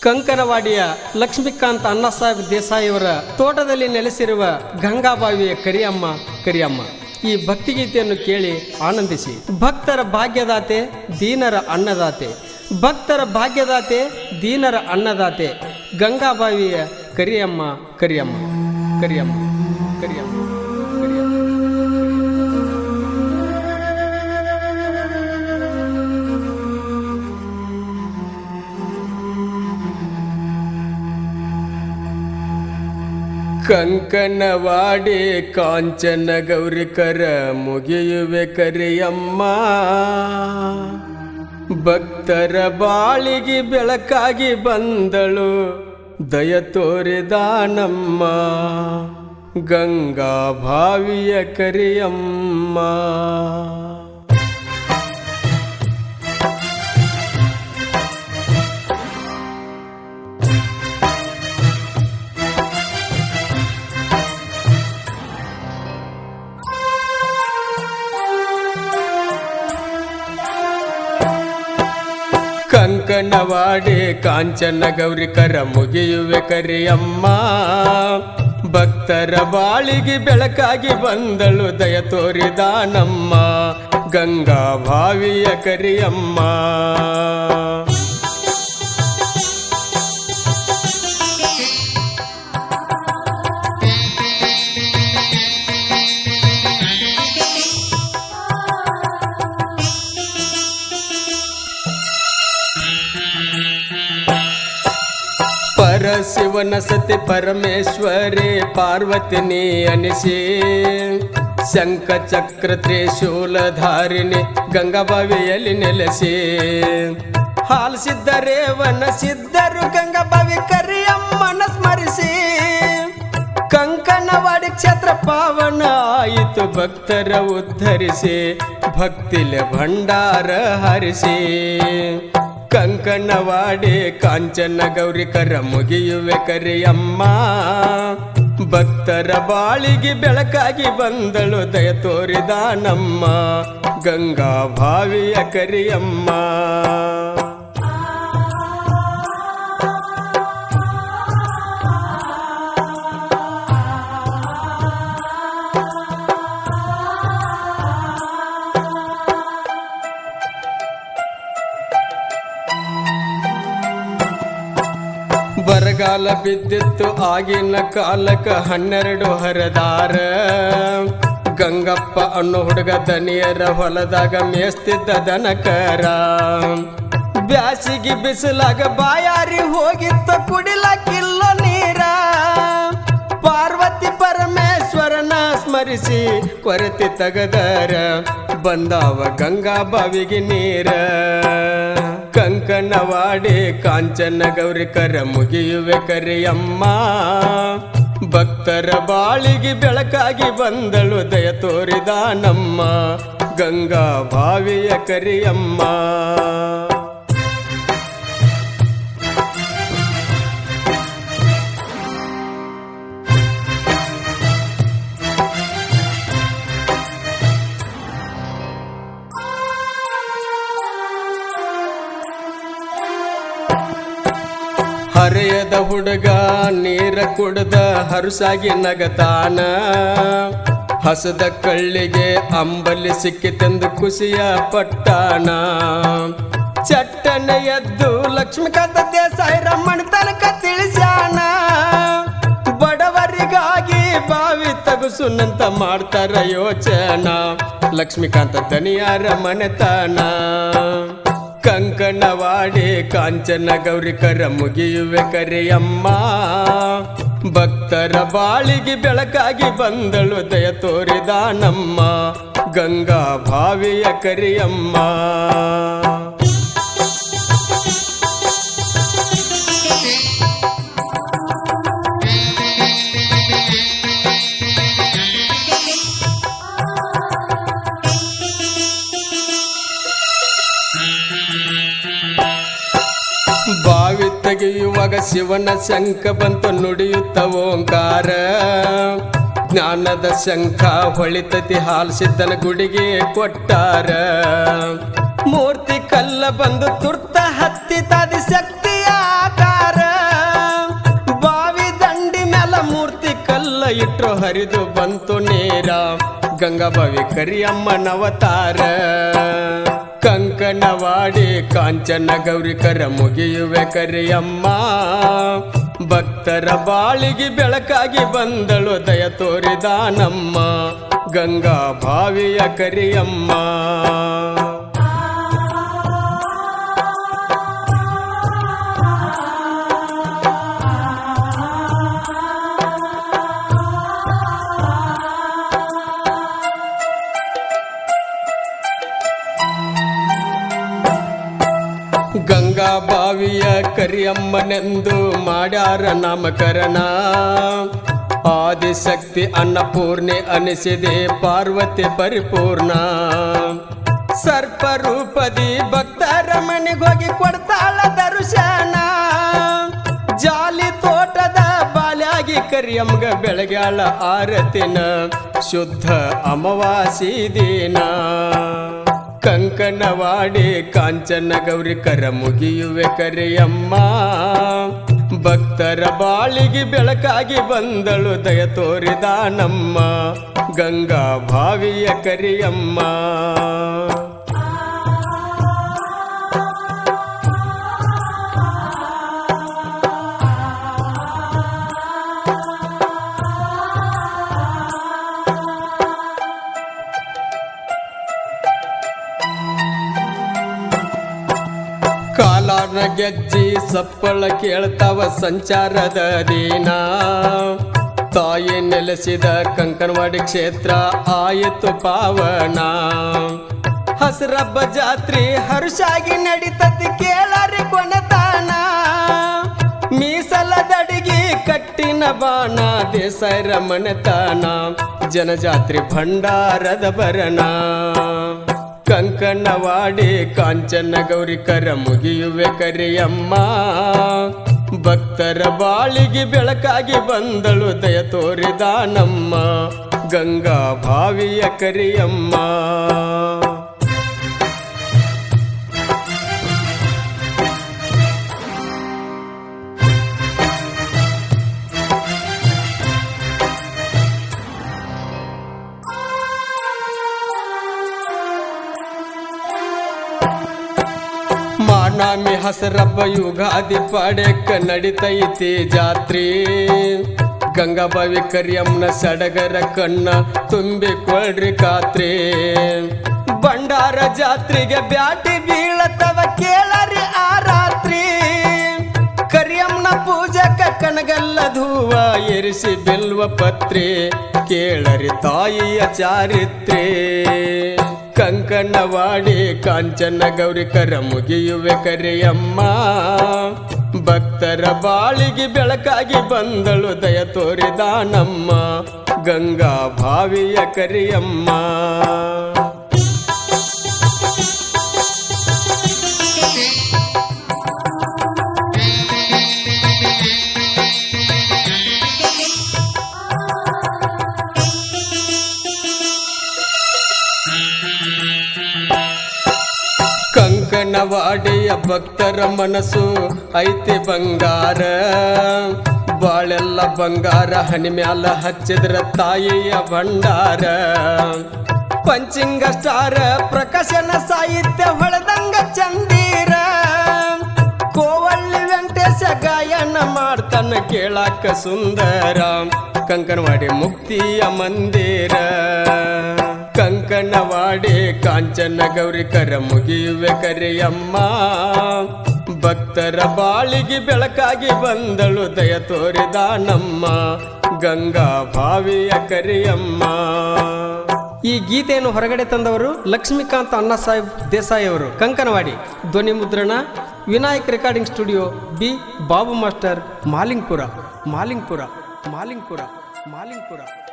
ಕಂಕನವಾಡಿಯ ಲಕ್ಷ್ಮೀಕಾಂತ್ ದೇಸಾಯಿ ದೇಸಾಯಿಯವರ ತೋಟದಲ್ಲಿ ನೆಲೆಸಿರುವ ಗಂಗಾಬಾವಿಯ ಕರಿಯಮ್ಮ ಕರಿಯಮ್ಮ, ಈ ಭಕ್ತಿಗೀತೆಯನ್ನು ಕೇಳಿ ಆನಂದಿಸಿ. ಭಕ್ತರ ಭಾಗ್ಯದಾತೆ ದೀನರ ಅನ್ನದಾತೆ. ಭಕ್ತರ ಭಾಗ್ಯದಾತೆ ದೀನರ ಅನ್ನದಾತೆ. ಗಂಗಾಬಾವಿಯ ಕರಿಯಮ್ಮ ಕರಿಯಮ್ಮ ಕರಿಯಮ್ಮ ಕರಿಯಮ್ಮ. ಕಂಕನವಾಡಿ ಕಾಂಚನ ಗೌರಿ ಕರ ಮುಗಿಯುವೆ ಕರೆಯಮ್ಮ. ಭಕ್ತರ ಬಾಳಿಗೆ ಬೆಳಕಾಗಿ ಬಂದಳು, ದಯ ತೋರಿದಾನಮ್ಮ ಗಂಗಾ ಭಾವಿಯ ಕರಿಯಮ್ಮ. ಕಂಕಣವಾಡಿ ಕಾಂಚನ ಗೌರಿ ಕರ ಮುಗಿಯುವೆ ಕರಿಯಮ್ಮ. ಭಕ್ತರ ಬಾಳಿಗೆ ಬೆಳಕಾಗಿ ಬಂದಳು ದಯ ತೋರಿದಾನಮ್ಮ. ಗಂಗಾ ಭಾವಿಯ ಕರಿಯಮ್ಮ. ಪರಶಿವನ ಸತಿ ಪರಮೇಶ್ವರಿ ಪಾರ್ವತಿ ನೀ ಅನಿಸಿ. ಶಂಖ ಚಕ್ರ ತ್ರಿಶೂಲಧಾರಿಣಿ ಗಂಗಾಬಾವಿಯಲ್ಲಿ ನೆಲೆಸಿ. ಹಾಲ್ ಸಿದ್ಧರೇವನ ಸಿದ್ಧರು ಗಂಗಾಬಾವಿ ಕರಿಯಮ್ಮನ ಸ್ಮರಿಸಿ. ಕಂಕಣವಾಡಿ ಕ್ಷೇತ್ರ ಪಾವನ ಆಯಿತು ಭಕ್ತರ ಉದ್ಧರಿಸಿ. ಭಕ್ತಿಲೆ ಭಂಡಾರ ಹರಿಸಿ. ಕಂಕಣವಾಡಿ ಕಾಂಚನ ಗೌರಿ ಕರ ಮುಗಿಯುವೆ ಕರಿಯಮ್ಮ. ಭಕ್ತರ ಬಾಳಿಗೆ ಬೆಳಕಾಗಿ ಬಂದಳು ದಯ ತೋರಿದಾನಮ್ಮ. ಗಂಗಾ ಭಾವಿಯ ಕರಿಯಮ್ಮ. ಬರಗಾಲ ಬಿದ್ದಿತ್ತು, ಆಗಿನ ಕಾಲಕ ಹನ್ನೆರಡು ಹರದಾರ. ಗಂಗಪ್ಪ ಅನ್ನೋ ಹುಡುಗ ದನಿಯರ ಹೊಲದಾಗ ಮೇಸ್ತಿದ್ದ ದನಕರ. ಬ್ಯಾಸಿಗೆ ಬಿಸಿಲಾಗ ಬಾಯಾರಿ ಹೋಗಿತ್ತ, ಕುಡಿಲಕ್ಕಿಲ್ಲ ನೀರ. ಪಾರ್ವತಿ ಪರಮೇಶ್ವರನ ಸ್ಮರಿಸಿ ಕೊರತೆ ತಗದರ. ಬಂದಾವ ಗಂಗಾ ಬಾವಿಗೆ ನೀರ. ಕಂಕಣವಾಡಿ ಕಾಂಚನ ಗೌರಿ ಕರ ಮುಗಿಯುವೆ ಕರಿಯಮ್ಮ. ಭಕ್ತರ ಬಾಳಿಗೆ ಬೆಳಕಾಗಿ ಬಂದಳು ದಯ ತೋರಿದಾನಮ್ಮ. ಗಂಗಾ ಬಾವಿಯ ಕರಿಯಮ್ಮ. ಹರೆಯದ ಹುಡುಗ ನೀರ ಕುಡದ ಹರುಸಾಗಿ ನಗತಾನ. ಹಸದ ಕಳ್ಳಿಗೆ ಅಂಬಲಿ ಸಿಕ್ಕಿತೆಂದು ಖುಷಿಯ ಪಟ್ಟಾನ. ಚಟ್ಟನೆ ಎದ್ದು ಲಕ್ಷ್ಮೀಕಾಂತ ದೇಸಾಯಿ ರಮಣ ತನಕ ತಿಳಿಸ್ಯಾನ. ಬಡವರಿಗಾಗಿ ಬಾವಿ ತಗುಸುನಂತ ಮಾಡ್ತಾರ ಯೋಚನ. ಲಕ್ಷ್ಮೀಕಾಂತ ದನಿಯಾರ ಮನೆತನ ಕಂಕಣವಾಡಿ ಕಾಂಚನ ಗೌರಿ ಕರ ಮುಗಿಯುವೆ ಕರೆಯಮ್ಮ. ಭಕ್ತರ ಬಾಳಿಗೆ ಬೆಳಕಾಗಿ ಬಂದಳು ದಯ ತೋರಿದಾನಮ್ಮ. ಗಂಗಾ ಭಾವಿಯ ಕರಿಯಮ್ಮ. ಶಿವನ ಶಂಖ ಬಂತು ನುಡಿಯುತ್ತ ಓಂಕಾರ. ಜ್ಞಾನದ ಶಂಖ ಹೊಳಿತತಿ ಹಾಲ್ಸಿದ್ದನ ಗುಡಿಗೆ ಕೊಟ್ಟಾರ. ಮೂರ್ತಿ ಕಲ್ಲ ಬಂದು ತುರ್ತ ಹತ್ತಿ ತದಿ ಶಕ್ತಿ ಆಕಾರ. ಬಾವಿ ದಂಡಿ ಮೇಲ ಮೂರ್ತಿ ಕಲ್ಲ ಇಟ್ರು ಹರಿದು ಬಂತು ನೇರ. ಗಂಗಾಬಾವಿ ಕರಿಯಮ್ಮನವತಾರ ಕಂಕಣವಾಡಿ ಕಾಂಚನ ಗೌರಿ ಕರ ಮುಗಿಯುವೆ ಕರಿಯಮ್ಮ. ಭಕ್ತರ ಬಾಳಿಗೆ ಬೆಳಕಾಗಿ ಬಂದಳು ದಯ ತೋರಿದಾನಮ್ಮ. ಗಂಗಾ ಭಾವಿಯ ಕರಿಯಮ್ಮ. ಬಾವಿಯ ಕರಿಯಮ್ಮನೆಂದು ಮಾಡ್ಯಾರ ನಾಮಕರಣ. ಆದಿಶಕ್ತಿ ಅನ್ನಪೂರ್ಣೆ ಅನಿಸಿದೆ ಪಾರ್ವತಿ ಪರಿಪೂರ್ಣ. ಸರ್ಪರೂಪದಿ ಭಕ್ತರ ಮನೆಗೋಗಿ ಕೊಡ್ತಾಳ ದರ್ಶನ. ಜಾಲಿ ತೋಟದ ಬಾಲ್ಯಾಗಿ ಕರಿಯಮ್ಗ ಬೆಳಗ್ಯಾಳ ಆರತಿನ. ಶುದ್ಧ ಅಮವಾಸಿ ದಿನ. ಕಂಕಣವಾಡಿ ಕಾಂಚನ ಗೌರಿ ಕರ ಮುಗಿಯುವೆ ಕರೆಯಮ್ಮ. ಭಕ್ತರ ಬಾಳಿಗೆ ಬೆಳಕಾಗಿ ಬಂದಳು ದಯ ತೋರಿದಾನಮ್ಮ. ಗಂಗಾ ಭಾವಿಯ ಕರಿಯಮ್ಮ. ಕಾಲಾನ ಗೆಜ್ಜಿ ಸಪ್ಪಳ ಕೇಳ್ತಾವ ಸಂಚಾರದ ದಿನ. ತಾಯಿ ನೆಲೆಸಿದ ಕಂಕನವಾಡಿ ಕ್ಷೇತ್ರ ಆಯಿತು ಪಾವನ. ಹಸರಬ್ಬ ಜಾತ್ರೆ ಹರುಷಾಗಿ ನಡೀತತಿ ಕೇಳರಿ ಕೊನತಾನ. ಮೀಸಲದಡಿಗೆ ಕಟ್ಟಿನ ಬಾಣ ದೇಸಾಯರ ಮನೆತಾನ. ಜನಜಾತ್ರೆ ಭಂಡಾರದ ಬರಣ ಕಂಕಣವಾಡಿ ಕಾಂಚನ ಗೌರಿ ಕರ ಮುಗಿಯುವೆ ಕರಿಯಮ್ಮ. ಭಕ್ತರ ಬಾಳಿಗೆ ಬೆಳಕಾಗಿ ಬಂದಳು ದಯ ತೋರಿದಾನಮ್ಮ. ಗಂಗಾ ಭಾವಿಯ ಕರಿಯಮ್ಮ. ಮಾನಾಮಿ ಹಸರಬ್ಬ ಯುಗಾದಿ ಪಾಡ್ಯಕ್ಕ ನಡಿತೈತಿ ಜಾತ್ರಿ. ಗಂಗಾಬಾವಿ ಕರಿಯಮ್ಮನ ಸಡಗರ ಕಣ್ಣ ತುಂಬಿಕೊಳ್ರಿ ಕಾತ್ರಿ ಭಂಡಾರ ಜಾತ್ರೆಗೆ ಬ್ಯಾಟಿ ಬೀಳತವ ಕೇಳರಿ ಆ ರಾತ್ರಿ. ಕರಿಯಮ್ಮನ ಪೂಜಕ ಕಣಗಲ್ಲ ಧೂವ ಎರಿಸಿ ಬಿಲ್ವ ಪತ್ರಿ. ಕೇಳರಿ ತಾಯಿಯ ಚಾರಿತ್ರೆ. ಕಂಕಣವಾಡಿ ಕಾಂಚನ ಗೌರಿ ಕರ ಮುಗಿಯುವೆ ಕರೆಯಮ್ಮ. ಭಕ್ತರ ಬಾಳಿಗೆ ಬೆಳಕಾಗಿ ಬಂದಳು ದಯ ತೋರಿದಾನಮ್ಮ. ಗಂಗಾ ಭಾವಿಯ ಕರಿಯಮ್ಮ. ಕಂಕಣವಾಡಿಯ ಭಕ್ತರ ಮನಸ್ಸು ಐತಿ ಬಂಗಾರ? ಬಾಳೆಲ್ಲ ಬಂಗಾರ ಹನಿ ಮ್ಯಾಲ ಹಚ್ಚಿದ್ರ ತಾಯಿಯ ಭಂಡಾರ. ಪಂಚಿಂಗ ಸ್ಟಾರ, ಪ್ರಕಾಶನ ಸಾಹಿತ್ಯ ಹೊಳೆದಂಗ ಚಂದೀರ. ಕೋವಳ್ಳಿ ವೆಂಕಟೇಶ ಗಾಯನ ಮಾಡ್ತಾನ ಕೇಳಾಕ ಸುಂದರ. ಕಂಕನವಾಡಿ ಮುಕ್ತಿಯ ಮಂದಿರ. ಕಂಕಣವಾಡಿ ಕಾಂಚನ ಗೌರಿ ಕರ ಮುಗಿಯುವೆ ಕರೆಯಮ್ಮ. ಭಕ್ತರ ಬಾಳಿಗೆ ಬೆಳಕಾಗಿ ಬಂದಳು ದಯ ತೋರಿದಾನಮ್ಮ. ಗಂಗಾ ಭಾವಿಯ ಕರಿಯಮ್ಮ. ಈ ಗೀತೆಯನ್ನು ಹೊರಗಡೆ ತಂದವರು ಲಕ್ಷ್ಮೀಕಾಂತ್ ಅಣ್ಣ ಸಾಹೇಬ್ ದೇಸಾಯಿ ಅವರು. ಕಂಕನವಾಡಿ, ಧ್ವನಿ ಮುದ್ರಣ, Vinayak recording studio, B Babu master, Malingpur Malingpur Malingpur Malingpur.